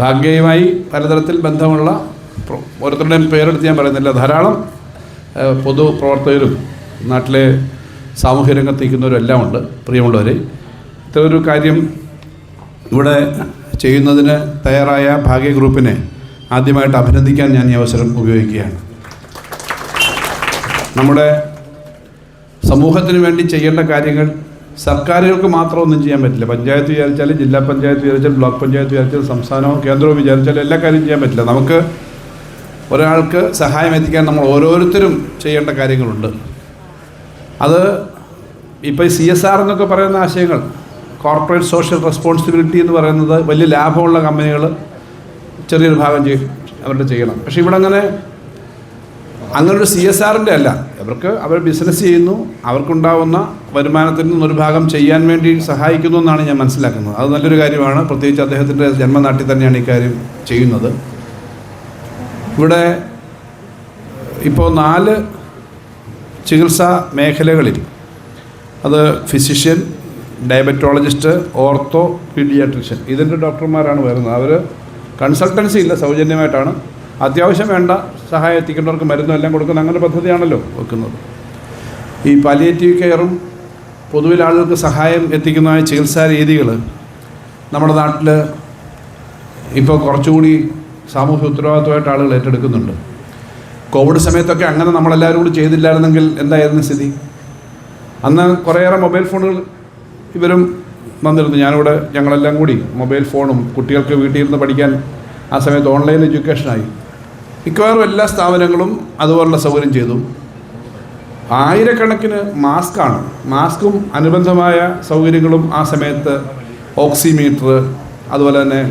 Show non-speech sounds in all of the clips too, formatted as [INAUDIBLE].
ഭാഗ്യയുമായി പലതരത്തിൽ ബന്ധമുള്ള ഓരോരുത്തരുടെയും പേരെടുത്ത് ഞാൻ പറയുന്നില്ല. ധാരാളം പൊതു പ്രവർത്തകരും നാട്ടിലെ സാമൂഹ്യ രംഗത്തേക്കുന്നവരും എല്ലാം ഉണ്ട് പ്രിയമുള്ളവരെ. ഇത്തരൊരു കാര്യം ഇവിടെ ചെയ്യുന്നതിന് തയ്യാറായ ഭാഗ്യ ഗ്രൂപ്പിനെ ആദ്യമായിട്ട് അഭിനന്ദിക്കാൻ ഞാൻ ഈ അവസരം ഉപയോഗിക്കുകയാണ്. നമ്മുടെ സമൂഹത്തിന് വേണ്ടി ചെയ്യേണ്ട കാര്യങ്ങൾ സർക്കാരുകൾക്ക് മാത്രം ഒന്നും ചെയ്യാൻ പറ്റില്ല. പഞ്ചായത്ത് വിചാരിച്ചാലും ജില്ലാ പഞ്ചായത്ത് വിചാരിച്ചാലും ബ്ലോക്ക് പഞ്ചായത്ത് വിചാരിച്ചാലും സംസ്ഥാനവും കേന്ദ്രവും വിചാരിച്ചാലും എല്ലാ കാര്യം ചെയ്യാൻ പറ്റില്ല. നമുക്ക് ഒരാൾക്ക് സഹായം എത്തിക്കാൻ നമ്മൾ ഓരോരുത്തരും ചെയ്യേണ്ട കാര്യങ്ങളുണ്ട്. അത് ഇപ്പോൾ സി എസ് ആർ എന്നൊക്കെ പറയുന്ന ആശയങ്ങൾ കോർപ്പറേറ്റ് സോഷ്യൽ റെസ്പോൺസിബിലിറ്റി എന്ന് പറയുന്നത് വലിയ ലാഭമുള്ള കമ്പനികൾ ചെറിയൊരു ഭാഗം ചെയ്യും അവരുടെ ചെയ്യണം. പക്ഷേ ഇവിടെ അങ്ങനെ അങ്ങനെ ഒരു സി എസ് ആറിന്റെ അല്ല. അവർക്ക് അവർ ബിസിനസ് ചെയ്യുന്നു അവർക്കുണ്ടാവുന്ന വരുമാനത്തിൽ നിന്നൊരു ഭാഗം ചെയ്യാൻ വേണ്ടി സഹായിക്കുന്നു എന്നാണ് ഞാൻ മനസ്സിലാക്കുന്നത്. അത് നല്ലൊരു കാര്യമാണ്. പ്രത്യേകിച്ച് അദ്ദേഹത്തിന്റെ ജന്മനാട്ടിൽ തന്നെയാണ് ഈ കാര്യം ചെയ്യുന്നത്. ഇവിടെ ഇപ്പോൾ നാല് ചികിത്സാ മേഖലകളിൽ അത് ഫിസിഷ്യൻ ഡയബറ്റോളജിസ്റ്റ് ഓർത്തോ പീഡിയാട്രിഷ്യൻ ഇതിന്റെ ഡോക്ടർമാരാണ് വരുന്നത്. അവർ കൺസൾട്ടൻസി ഇല്ല സൗജന്യമായിട്ടാണ്. അത്യാവശ്യം വേണ്ട സഹായം എത്തിക്കേണ്ടവർക്ക് മരുന്നും എല്ലാം കൊടുക്കുന്ന അങ്ങനെ പദ്ധതിയാണല്ലോ വെക്കുന്നത്. ഈ പാലിയേറ്റീവ് കെയറും പൊതുവിൽ ആളുകൾക്ക് സഹായം എത്തിക്കുന്നതായ ചികിത്സാ രീതികൾ നമ്മുടെ നാട്ടിൽ ഇപ്പോൾ കുറച്ചുകൂടി സാമൂഹ്യ ഉത്തരവാദിത്വമായിട്ട് ആളുകൾ ഏറ്റെടുക്കുന്നുണ്ട്. കോവിഡ് സമയത്തൊക്കെ അങ്ങനെ നമ്മളെല്ലാവരും കൂടി ചെയ്തില്ലായിരുന്നെങ്കിൽ എന്തായിരുന്നു സ്ഥിതി? അന്ന് കുറേയേറെ മൊബൈൽ ഫോണുകൾ ഇവരും വന്നിരുന്നു ഞാനിവിടെ ഞങ്ങളെല്ലാം കൂടി മൊബൈൽ ഫോണും കുട്ടികൾക്ക് വീട്ടിൽ ഇരുന്ന് പഠിക്കാൻ ആ സമയത്ത് ഓൺലൈൻ എഡ്യൂക്കേഷനായി. മിക്കവാറും എല്ലാ സ്ഥാപനങ്ങളും അതുപോലുള്ള സൗകര്യം ചെയ്തു. ആയിരക്കണക്കിന് മാസ്കാണ്. മാസ്കും അനുബന്ധമായ സൗകര്യങ്ങളും ആ സമയത്ത് ഓക്സിമീറ്റർ അതുപോലെ തന്നെ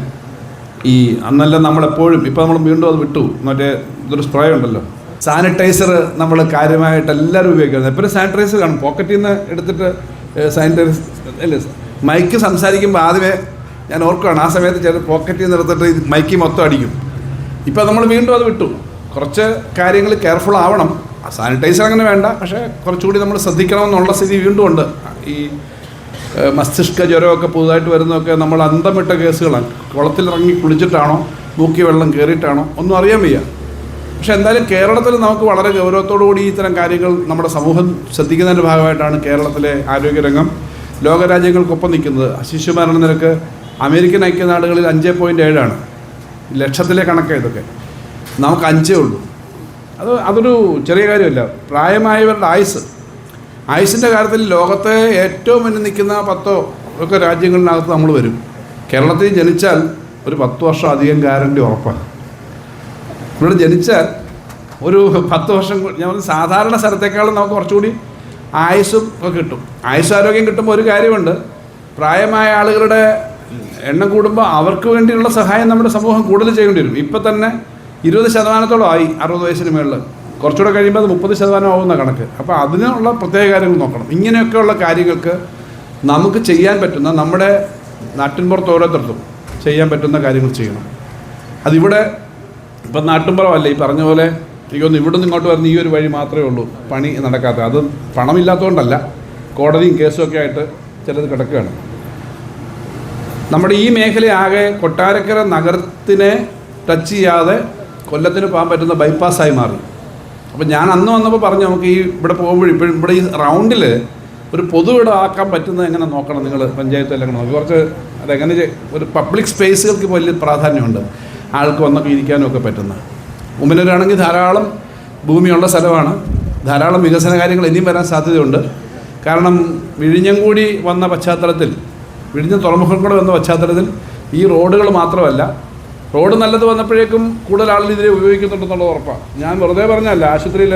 ഈ അന്നെല്ലാം നമ്മളെപ്പോഴും ഇപ്പോൾ നമ്മൾ വീണ്ടും അത് വിട്ടു. മറ്റേ ഇതൊരു സ്പ്രേ ഉണ്ടല്ലോ. സാനിറ്റൈസർ നമ്മൾ കാര്യമായിട്ട് എല്ലാവരും ഉപയോഗിക്കുന്നത്. എപ്പോഴും സാനിറ്റൈസർ കാണും. പോക്കറ്റിൽ നിന്ന് എടുത്തിട്ട് സാനിറ്റൈസർ അല്ലേ മൈക്ക് സംസാരിക്കുമ്പോൾ ആദ്യമേ ഞാൻ ഓർക്കുകയാണ് ആ സമയത്ത് ചില പോക്കറ്റിൽ നിന്ന് എടുത്തിട്ട് മൈക്ക് മൊത്തം അടിക്കും. ഇപ്പോൾ നമ്മൾ വീണ്ടും അത് വിട്ടു. കുറച്ച് കാര്യങ്ങൾ കെയർഫുൾ ആവണം. സാനിറ്റൈസർ അങ്ങനെ വേണ്ട. പക്ഷേ കുറച്ചുകൂടി നമ്മൾ ശ്രദ്ധിക്കണമെന്നുള്ള സ്ഥിതി വീണ്ടും ഉണ്ട്. ഈ മസ്തിഷ്ക ജ്വരമൊക്കെ പുതുതായിട്ട് വരുന്നതൊക്കെ നമ്മൾ അന്തം വിട്ട കുളത്തിൽ ഇറങ്ങി കുളിച്ചിട്ടാണോ മൂക്കി വെള്ളം കയറിയിട്ടാണോ ഒന്നും അറിയാൻ വയ്യ. പക്ഷേ എന്തായാലും കേരളത്തിൽ നമുക്ക് വളരെ ഗൗരവത്തോടു കൂടി ഇത്തരം കാര്യങ്ങൾ നമ്മുടെ സമൂഹം ശ്രദ്ധിക്കുന്നതിന്റെ ഭാഗമായിട്ടാണ് കേരളത്തിലെ ആരോഗ്യരംഗം. ലോകരാജ്യങ്ങൾക്കൊപ്പം നിൽക്കുന്നത്. ശിശുമരണ നിരക്ക് അമേരിക്കൻ ഐക്യനാടുകളിൽ അഞ്ച് പോയിന്റ് ഏഴാണ്. ലക്ഷത്തിലെ കണക്കാണ് ഇതൊക്കെ. നമുക്ക് അഞ്ചേ ഉള്ളൂ. അത് അതൊരു ചെറിയ കാര്യമല്ല. പ്രായമായവരുടെ ആയുസ്. ആയുസിന്റെ കാര്യത്തിൽ ലോകത്തെ ഏറ്റവും മുന്നിൽ നിൽക്കുന്ന പത്തോ ഒക്കെ രാജ്യങ്ങളിനകത്ത് നമ്മൾ വരും. കേരളത്തിൽ ജനിച്ചാൽ ഒരു പത്ത് വർഷം അധികം ഗ്യാരണ്ടി ഉറപ്പാണ് ഇവിടെ ജനിച്ചാൽ ഒരു പത്ത് വർഷം ഞാൻ സാധാരണ സ്ഥലത്തേക്കാളും നമുക്ക് കുറച്ചുകൂടി ആയുസ്സും ഒക്കെ കിട്ടും. ആയുസ് ആരോഗ്യം കിട്ടുമ്പോൾ ഒരു കാര്യമുണ്ട്. പ്രായമായ ആളുകളുടെ എണ്ണം കൂടുമ്പോൾ അവർക്ക് വേണ്ടിയുള്ള സഹായം നമ്മുടെ സമൂഹം കൂടുതൽ ചെയ്യേണ്ടി വരും. ഇപ്പം തന്നെ ഇരുപത് ശതമാനത്തോളം ആയി അറുപത് വയസ്സിന് മേളിൽ കുറച്ചുകൂടെ കഴിയുമ്പോൾ അത് മുപ്പത് ശതമാനം ആവുന്ന കണക്ക്. അപ്പോൾ അതിനുള്ള പ്രത്യേക കാര്യങ്ങൾ നോക്കണം. ഇങ്ങനെയൊക്കെയുള്ള കാര്യങ്ങൾക്ക് നമുക്ക് ചെയ്യാൻ പറ്റുന്ന നമ്മുടെ നാട്ടിൻപുറത്ത് ഓരോരുത്തർക്കും ചെയ്യാൻ പറ്റുന്ന കാര്യങ്ങൾ ചെയ്യണം. അതിവിടെ ഇപ്പം നാട്ടിൻപുറമല്ല ഈ പറഞ്ഞ പോലെ എനിക്കൊന്ന് ഇവിടെ നിന്ന് ഇങ്ങോട്ട് വരുന്ന ഈ ഒരു വഴി മാത്രമേ ഉള്ളൂ പണി നടക്കാത്ത. അത് പണമില്ലാത്തതുകൊണ്ടല്ല കോടതിയും കേസും ഒക്കെ ആയിട്ട് ചിലത് കിടക്കുകയാണ്. നമ്മുടെ ഈ മേഖല ആകെ കൊട്ടാരക്കര നഗരത്തിനെ ടച്ച് ചെയ്യാതെ കൊല്ലത്തിന് പോകാൻ പറ്റുന്ന ബൈപ്പാസ്സായി മാറി. അപ്പോൾ ഞാൻ അന്ന് വന്നപ്പോൾ പറഞ്ഞു നമുക്ക് ഈ ഇവിടെ പോകുമ്പോൾ ഇപ്പോഴും ഇവിടെ ഈ റൗണ്ടിൽ ഒരു പൊതു ഇടം ആക്കാൻ പറ്റുന്നത് എങ്ങനെ നോക്കണം നിങ്ങൾ പഞ്ചായത്ത് എല്ലാം നോക്കി. കുറച്ച് അതെങ്ങനെ ഒരു പബ്ലിക് സ്പേസുകൾക്ക് വലിയ പ്രാധാന്യമുണ്ട്. ആൾക്ക് വന്നൊക്കെ ഇരിക്കാനും ഒക്കെ പറ്റുന്നത് ഉമ്മനൂരാണെങ്കിൽ ധാരാളം ഭൂമിയുള്ള സ്ഥലമാണ്. ധാരാളം വികസന കാര്യങ്ങൾ ഇനിയും വരാൻ സാധ്യതയുണ്ട്. കാരണം വിഴിഞ്ഞം കൂടി വന്ന പശ്ചാത്തലത്തിൽ വിഴിഞ്ഞം തുറമുഖം കൂടെ വന്ന പശ്ചാത്തലത്തിൽ ഈ റോഡുകൾ മാത്രമല്ല റോഡ് നല്ലത് വന്നപ്പോഴേക്കും കൂടുതൽ ആളുകൾ ഇതിനെ ഉപയോഗിക്കുന്നുണ്ടെന്നുള്ളത് ഉറപ്പാണ്. ഞാൻ വെറുതെ പറഞ്ഞല്ല ആശുപത്രിയിൽ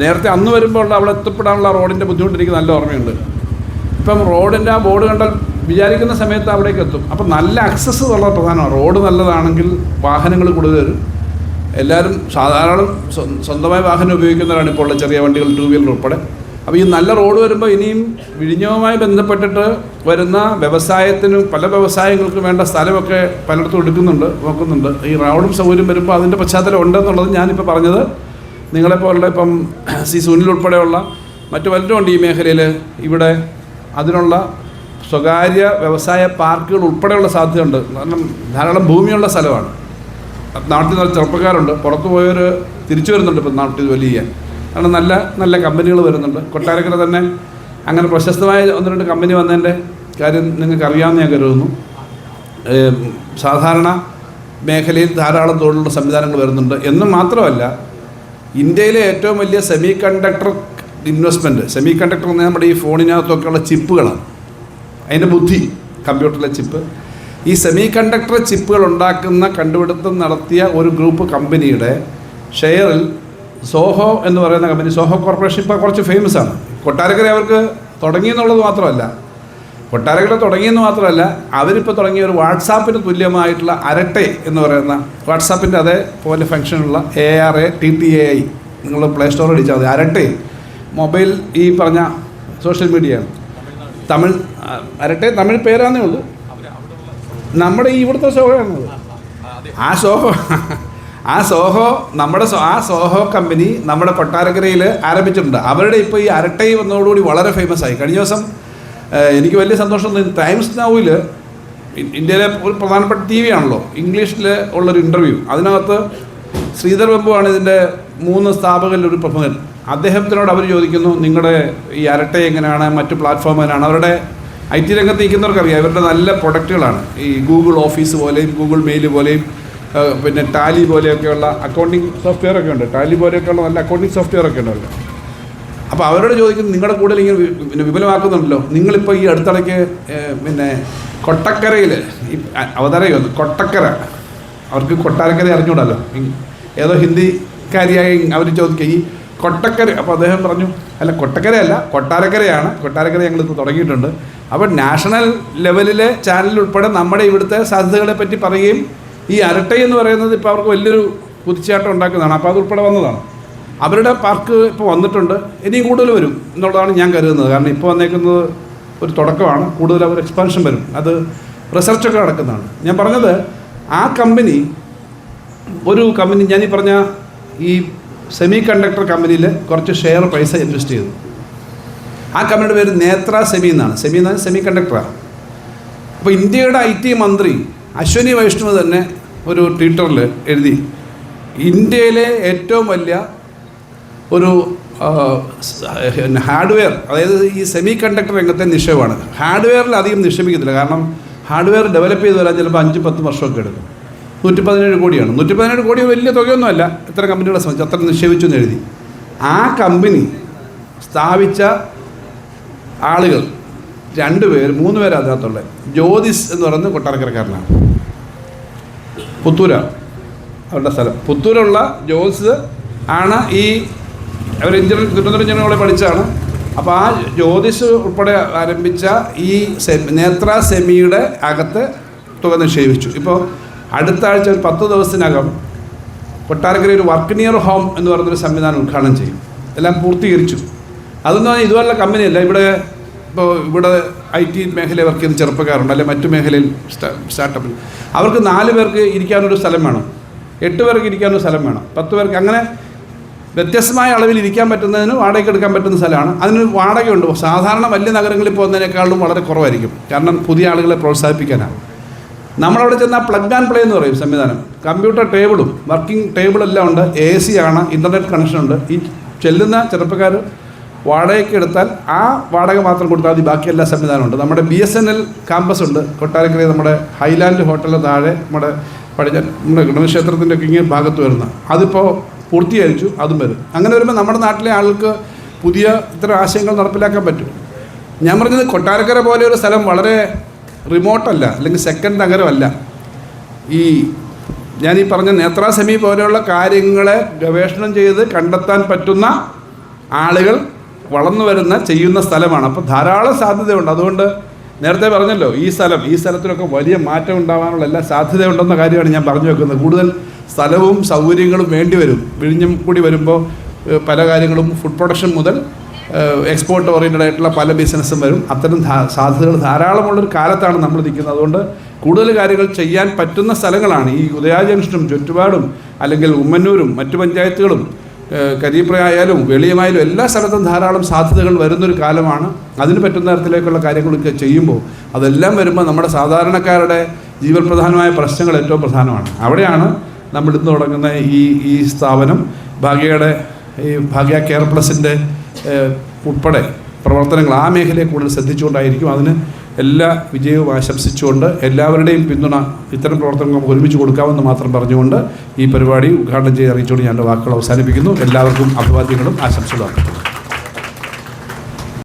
നേരത്തെ അന്ന് വരുമ്പോൾ ഉള്ള അവിടെ എത്തപ്പെടാനുള്ള റോഡിന്റെ ബുദ്ധിമുട്ട് എനിക്ക് നല്ല ഓർമ്മയുണ്ട്. ഇപ്പം റോഡിന്റെ ആ ബോർഡ് കണ്ടാൽ വിചാരിക്കുന്ന സമയത്ത് അവിടേക്ക് എത്തും. അപ്പം നല്ല അക്സസ് വളരെ പ്രധാനമാണ്. റോഡ് നല്ലതാണെങ്കിൽ വാഹനങ്ങൾ കൂടുതൽ വരും. എല്ലാവരും സാധാരണ സ്വന്തമായ വാഹനം ഉപയോഗിക്കുന്നവരാണ് ഇപ്പോൾ ഉള്ള ചെറിയ വണ്ടികൾ ടൂ വീലർ ഉൾപ്പെടെ. അപ്പോൾ ഈ നല്ല റോഡ് വരുമ്പോൾ ഇനിയും വിഴിഞ്ഞവുമായി ബന്ധപ്പെട്ടിട്ട് വരുന്ന വ്യവസായത്തിനും പല വ്യവസായങ്ങൾക്കും വേണ്ട സ്ഥലമൊക്കെ പലയിടത്തും എടുക്കുന്നുണ്ട് നോക്കുന്നുണ്ട്. ഈ റോഡും സൗകര്യം വരുമ്പോൾ അതിന്റെ പശ്ചാത്തലം ഉണ്ടെന്നുള്ളത് ഞാനിപ്പോൾ പറഞ്ഞത്. നിങ്ങളെപ്പോലുള്ള ഇപ്പം [CLEARS THROAT] സി സുനിൽ ഉൾപ്പെടെയുള്ള മറ്റു പലരും ഉണ്ട് ഈ മേഖലയിൽ ഇവിടെ അതിനുള്ള സ്വകാര്യ വ്യവസായ പാർക്കുകൾ ഉൾപ്പെടെയുള്ള സാധ്യതയുണ്ട്. കാരണം ധാരാളം ഭൂമിയുള്ള സ്ഥലമാണ്. നാട്ടിൽ നല്ല ചെറുപ്പക്കാരുണ്ട്. പുറത്തു പോയവർ തിരിച്ചു വരുന്നുണ്ട് ഇപ്പം നാട്ടിൽ ജോലി ചെയ്യാൻ. കാരണം നല്ല നല്ല കമ്പനികൾ വരുന്നുണ്ട്. കൊട്ടാരക്കര തന്നെ അങ്ങനെ പ്രശസ്തമായ ഒന്ന് രണ്ട് കമ്പനി വന്നതിന്റെ കാര്യം നിങ്ങൾക്ക് അറിയാമെന്ന് ഞാൻ കരുതുന്നു. സാധാരണ മേഖലയിൽ ധാരാളം തൊഴിലുള്ള സംവിധാനങ്ങൾ വരുന്നുണ്ട്. എന്ന് മാത്രമല്ല ഇന്ത്യയിലെ ഏറ്റവും വലിയ semiconductor investment semiconductor എന്ന് നമ്മുടെ ഈ ഫോണിനകത്തൊക്കെയുള്ള ചിപ്പുകളാണ്. അതിന്റെ ബുദ്ധി കമ്പ്യൂട്ടറിലെ ചിപ്പ്. ഈ സെമി കണ്ടക്ടർ ചിപ്പുകൾ ഉണ്ടാക്കുന്ന കണ്ടുപിടുത്തം നടത്തിയ ഒരു ഗ്രൂപ്പ് കമ്പനിയുടെ ഷെയറിൽ സോഹോ എന്ന് പറയുന്ന കമ്പനി സോഹോ കോർപ്പറേഷൻ ഇപ്പോൾ കുറച്ച് ഫേമസ് ആണ്. കൊട്ടാരക്കര അവർക്ക് തുടങ്ങി എന്നുള്ളത് മാത്രമല്ല. കൊട്ടാരക്കര തുടങ്ങിയെന്ന് മാത്രമല്ല അവരിപ്പോൾ തുടങ്ങിയ ഒരു വാട്സാപ്പിന് തുല്യമായിട്ടുള്ള അരട്ടെ എന്ന് പറയുന്ന വാട്സാപ്പിന്റെ അതേപോലെ ഫംഗ്ഷനുള്ള A R A T T A I നിങ്ങൾ പ്ലേ സ്റ്റോറിൽ അടിച്ചാൽ മതി. അരട്ടെ മൊബൈൽ ഈ പറഞ്ഞ സോഷ്യൽ മീഡിയയാണ് തമിഴ് അരട്ടെ തമിഴ് പേരാന്നേ ഉള്ളൂ. നമ്മുടെ ഈ ഇവിടുത്തെ സോഹോയാണത് ആ സോഹോ. ആ സോഹോ നമ്മുടെ ആ സോഹോ കമ്പനി നമ്മുടെ കൊട്ടാരക്കരയിൽ ആരംഭിച്ചിട്ടുണ്ട്. അവരുടെ ഇപ്പോൾ ഈ അരട്ടൈ വന്നതോടുകൂടി വളരെ ഫേമസ് ആയി. കഴിഞ്ഞ ദിവസം എനിക്ക് വലിയ സന്തോഷം തോന്നി. ടൈംസ് നൗവിൽ ഇന്ത്യയിലെ ഒരു പ്രധാനപ്പെട്ട ടി വി ആണല്ലോ. ഇംഗ്ലീഷിൽ ഉള്ളൊരു ഇന്റർവ്യൂ അതിനകത്ത് ശ്രീധർ വെമ്പുവാണ് ഇതിന്റെ മൂന്ന് സ്ഥാപകരിൽ ഒരു പ്രമുഖൻ. അദ്ദേഹത്തിനോട് അവർ ചോദിക്കുന്നു നിങ്ങളുടെ ഈ അരട്ടെ എങ്ങനെയാണ്? മറ്റു പ്ലാറ്റ്ഫോം എങ്ങനെയാണ്? അവരുടെ ഐ ടി രംഗത്ത് നിൽക്കുന്നവർക്കറിയാം. ഇവരുടെ നല്ല പ്രൊഡക്റ്റുകളാണ് ഈ ഗൂഗിൾ ഓഫീസ് പോലെയും ഗൂഗിൾ മെയിൽ പോലെയും പിന്നെ ടാലി പോലെയൊക്കെയുള്ള അക്കൗണ്ടിങ് സോഫ്റ്റ്വെയർ ഒക്കെ ഉണ്ട്. ടാലി പോലെയൊക്കെയുള്ള നല്ല അക്കൗണ്ടിങ് സോഫ്റ്റ്വെയർ ഒക്കെ ഉണ്ടല്ലോ അപ്പോൾ അവരോട് ചോദിക്കുന്നത് നിങ്ങളുടെ കൂടുതൽ ഇങ്ങനെ പിന്നെ വിപുലമാക്കുന്നുണ്ടല്ലോ. നിങ്ങളിപ്പോൾ ഈ അടുത്തിടയ്ക്ക് പിന്നെ കൊട്ടക്കരയിൽ ഈ അവതാരം അവതാരകയൊന്ന് കൊട്ടക്കര. അവർക്ക് കൊട്ടാരക്കര അറിഞ്ഞൂടല്ലോ ഏതോ ഹിന്ദിക്കാരിയായി അവർ ചോദിക്കുക ഈ കൊട്ടക്കര അപ്പോൾ അദ്ദേഹം പറഞ്ഞു അല്ല കൊട്ടക്കരയല്ല കൊട്ടാരക്കരയാണ്. കൊട്ടാരക്കര ഞങ്ങൾ ഇത് തുടങ്ങിയിട്ടുണ്ട്. അപ്പോൾ നാഷണൽ ലെവലിലെ ചാനൽ ഉൾപ്പെടെ നമ്മുടെ ഇവിടുത്തെ സാധ്യതകളെ പറ്റി പറയുകയും ഈ അരട്ടൈ എന്ന് പറയുന്നത് ഇപ്പോൾ അവർക്ക് വലിയൊരു കുതിച്ചാട്ടം ഉണ്ടാക്കുന്നതാണ്. അപ്പോൾ അത് ഉൾപ്പെടെ വന്നതാണ്. അവരുടെ പാർക്ക് ഇപ്പോൾ വന്നിട്ടുണ്ട്. ഇനിയും കൂടുതൽ വരും എന്നുള്ളതാണ് ഞാൻ കരുതുന്നത്. കാരണം ഇപ്പോൾ വന്നേക്കുന്നത് ഒരു തുടക്കമാണ്. കൂടുതൽ അവർ എക്സ്പാൻഷൻ വരും. അത് റിസർച്ചൊക്കെ നടക്കുന്നതാണ്. ഞാൻ പറഞ്ഞത് ആ കമ്പനി ഒരു കമ്പനി ഞാൻ ഈ പറഞ്ഞ ഈ സെമി കണ്ടക്ടർ കമ്പനിയിൽ കുറച്ച് ഷെയർ പൈസ ഇൻവെസ്റ്റ് ചെയ്തു. ആ കമ്പനിയുടെ പേര് നേത്ര സെമി എന്നാണ്. സെമി എന്നാൽ സെമി കണ്ടക്ടറാണ് അപ്പോൾ ഇന്ത്യയുടെ ഐ ടി മന്ത്രി അശ്വനി വൈഷ്ണവ് തന്നെ ഒരു ട്വിറ്ററിൽ എഴുതി ഇന്ത്യയിലെ ഏറ്റവും വലിയ ഒരു ഹാർഡ്വെയർ അതായത് ഈ സെമി കണ്ടക്ടർ രംഗത്തെ നിക്ഷേപമാണ്. ഹാർഡ്വെയറിൽ അധികം നിക്ഷേപിക്കത്തില്ല കാരണം ഹാർഡ്വെയർ ഡെവലപ്പ് ചെയ്ത് വരാൻ ചിലപ്പോൾ അഞ്ച് പത്ത് വർഷമൊക്കെ എടുക്കും. നൂറ്റി പതിനേഴ് കോടിയാണ്. നൂറ്റി പതിനേഴ് കോടി വലിയ തുകയൊന്നുമല്ല ഇത്ര കമ്പനികളെ സംബന്ധിച്ച് അത്ര നിക്ഷേപിച്ചു എന്ന് എഴുതി. ആ കമ്പനി സ്ഥാപിച്ച ആളുകൾ രണ്ട് പേര് മൂന്ന് പേര് അതിനകത്തുള്ളത് ജ്യോതിസ് എന്ന് പറയുന്നത് കൊട്ടാരക്കരക്കാരനാണ്. പുത്തൂരാണ് അവരുടെ സ്ഥലം. പുത്തൂരുള്ള ജ്യോതിസ് ആണ് ഈ അവർ എഞ്ചിനീയർ തിരുവനന്തപുരം എഞ്ചിനീയർ കോളേജ് പഠിച്ചാണ് അപ്പോൾ ആ ജ്യോതിസ് ഉൾപ്പെടെ ആരംഭിച്ച ഈ സെമി നേത്ര സെമിയുടെ അകത്ത് തുക നിക്ഷേപിച്ചു. ഇപ്പോൾ അടുത്ത ആഴ്ച ഒരു പത്ത് ദിവസത്തിനകം കൊട്ടാരക്കര ഒരു വർക്ക് നിയർ ഹോം എന്ന് പറയുന്നൊരു സംവിധാനം ഉദ്ഘാടനം ചെയ്യും. എല്ലാം പൂർത്തീകരിച്ചു. അതെന്ന് പറഞ്ഞാൽ ഇതുപോലുള്ള കമ്പനിയല്ല. ഇവിടെ ഇപ്പോൾ ഇവിടെ ഐ ടി മേഖലയിൽ വർക്ക് ചെയ്യുന്ന ചെറുപ്പക്കാരുണ്ട് അല്ലെങ്കിൽ മറ്റു മേഖലയിൽ സ്റ്റാ- സ്റ്റാർട്ടപ്പിൽ അവർക്ക് നാല് പേർക്ക് ഇരിക്കാനൊരു സ്ഥലം വേണം. എട്ട് പേർക്ക് ഇരിക്കാനൊരു സ്ഥലം വേണം. പത്ത് പേർക്ക് അങ്ങനെ വ്യത്യസ്തമായ അളവിൽ ഇരിക്കാൻ പറ്റുന്നതിന് വാടകയ്ക്ക് എടുക്കാൻ പറ്റുന്ന സ്ഥലമാണ്. അതിന് വാടകയുണ്ട്. സാധാരണ വലിയ നഗരങ്ങളിൽ പോകുന്നതിനേക്കാളും വളരെ കുറവായിരിക്കും. കാരണം പുതിയ ആളുകളെ പ്രോത്സാഹിപ്പിക്കാനാണ്. നമ്മളവിടെ ചെന്നാൽ പ്ലഗ് ആൻഡ് പ്ലേ എന്ന് പറയും സംവിധാനം. കമ്പ്യൂട്ടർ ടേബിളും വർക്കിംഗ് ടേബിളെല്ലാം ഉണ്ട്. എ സി ആണ് ഇന്റർനെറ്റ് കണക്ഷൻ ഉണ്ട്. ഈ ചെല്ലുന്ന ചെറുപ്പക്കാർ വാടകയ്ക്ക് എടുത്താൽ ആ വാടക മാത്രം കൊടുത്താൽ മതി. ബാക്കി എല്ലാ സംവിധാനമുണ്ട് നമ്മുടെ B S N L campus ഉണ്ട്. കൊട്ടാരക്കര നമ്മുടെ ഹൈലാൻഡ് ഹോട്ടലിന് താഴെ നമ്മുടെ പടിഞ്ഞ നമ്മുടെ ഗണക്ഷേത്രത്തിന്റെ ഇങ്ങനെ ഭാഗത്ത് വരുന്ന. അതിപ്പോൾ പൂർത്തീകരിച്ചു. അതും വരും. അങ്ങനെ വരുമ്പോൾ നമ്മുടെ നാട്ടിലെ ആൾക്ക് പുതിയ ഇത്തരം ആശയങ്ങൾ നടപ്പിലാക്കാൻ പറ്റും. ഞാൻ പറഞ്ഞത് കൊട്ടാരക്കര പോലെ ഒരു സ്ഥലം വളരെ റിമോട്ടല്ല അല്ലെങ്കിൽ സെക്കൻഡ് നഗരമല്ല ഈ ഞാൻ ഈ പറഞ്ഞ നേത്രാസെമി പോലെയുള്ള കാര്യങ്ങളെ ഗവേഷണം ചെയ്ത് കണ്ടെത്താൻ പറ്റുന്ന ആളുകൾ വളർന്നു വരുന്ന ചെയ്യുന്ന സ്ഥലമാണ്. അപ്പോൾ ധാരാളം സാധ്യതയുണ്ട്. അതുകൊണ്ട് നേരത്തെ പറഞ്ഞല്ലോ ഈ സ്ഥലം ഈ സ്ഥലത്തിലൊക്കെ വലിയ മാറ്റം ഉണ്ടാകാനുള്ള എല്ലാ സാധ്യതയുണ്ടെന്ന കാര്യമാണ് ഞാൻ പറഞ്ഞു വെക്കുന്നത്. കൂടുതൽ സ്ഥലവും സൗകര്യങ്ങളും വേണ്ടി വരും. വിഴിഞ്ഞം കൂടി വരുമ്പോൾ പല കാര്യങ്ങളും ഫുഡ് പ്രൊഡക്ഷൻ മുതൽ എക്സ്പോർട്ട് ഓറിയന്റഡ് ആയിട്ടുള്ള പല ബിസിനസ്സും വരും. അത്തരം സാധ്യതകൾ ധാരാളമുള്ളൊരു കാലത്താണ് നമ്മൾ നിൽക്കുന്നത്. അതുകൊണ്ട് കൂടുതൽ കാര്യങ്ങൾ ചെയ്യാൻ പറ്റുന്ന സ്ഥലങ്ങളാണ് ഈ ഉദയ ജംഗ്ഷനും ചുറ്റുപാടും അല്ലെങ്കിൽ ഉമ്മന്നൂരും മറ്റു പഞ്ചായത്തുകളും ഏഹ് കരിയപ്രയായാലും വെളിയമായാലും എല്ലാ സ്ഥലത്തും ധാരാളം സാധ്യതകൾ വരുന്നൊരു കാലമാണ്. അതിന് പറ്റുന്ന തരത്തിലേക്കുള്ള കാര്യങ്ങളൊക്കെ ചെയ്യുമ്പോൾ അതെല്ലാം വരുമ്പോൾ നമ്മുടെ സാധാരണക്കാരുടെ ജീവൻ പ്രധാനമായ പ്രശ്നങ്ങൾ ഏറ്റവും പ്രധാനമാണ്. അവിടെയാണ് നമ്മൾ ഇന്ന് തുടങ്ങുന്ന ഈ ഈ സ്ഥാപനം. ഭാഗ്യയുടെ ഈ ഭാഗ്യ കെയർ പ്ലസിന്റെ ഉൾപ്പെടെ പ്രവർത്തനങ്ങൾ ആ മേഖലയെ കൂടുതൽ ശ്രദ്ധിച്ചുകൊണ്ടായിരിക്കും അതിന് എല്ലാ വിജയവും ആശംസിച്ചുകൊണ്ട് എല്ലാവരുടെയും പിന്തുണ ഇത്തരം പ്രവർത്തനങ്ങൾ നമുക്ക് ഒരുമിച്ച് കൊടുക്കാമെന്ന് മാത്രം പറഞ്ഞുകൊണ്ട് ഈ പരിപാടി ഉദ്ഘാടനം ചെയ്ത് അറിയിച്ചുകൊണ്ട് ഞാൻ വാക്കുകൾ അവസാനിപ്പിക്കുന്നു. എല്ലാവർക്കും അഭിവാദ്യങ്ങളും ആശംസകളും